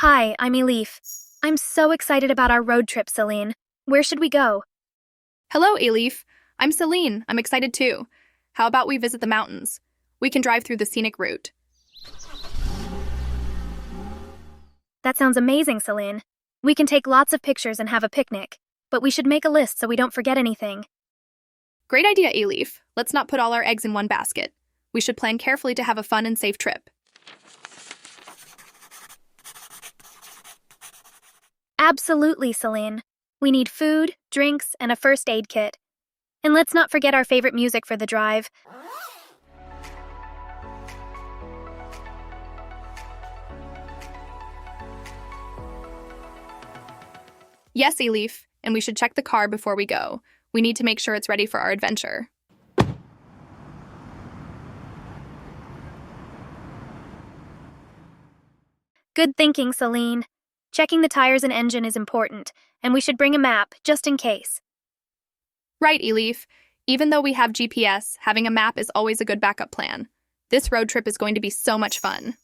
Hi, I'm Elif. I'm so excited about our road trip, Celine. Where should we go? Hello, Elif. I'm Celine. I'm excited too. How about we visit the mountains? We can drive through the scenic route. That sounds amazing, Celine. We can take lots of pictures and have a picnic, but we should make a list so we don't forget anything. Great idea, Elif. Let's not put all our eggs in one basket. We should plan carefully to have a fun and safe trip. Absolutely, Celine. We need food, drinks, and a first aid kit. And let's not forget our favorite music for the drive. Yes, Elif, and we should check the car before we go. We need to make sure it's ready for our adventure. Good thinking, Celine. Checking the tires and engine is important, and we should bring a map just in case. Right, Elif. Even though we have GPS, having a map is always a good backup plan. This road trip is going to be so much fun.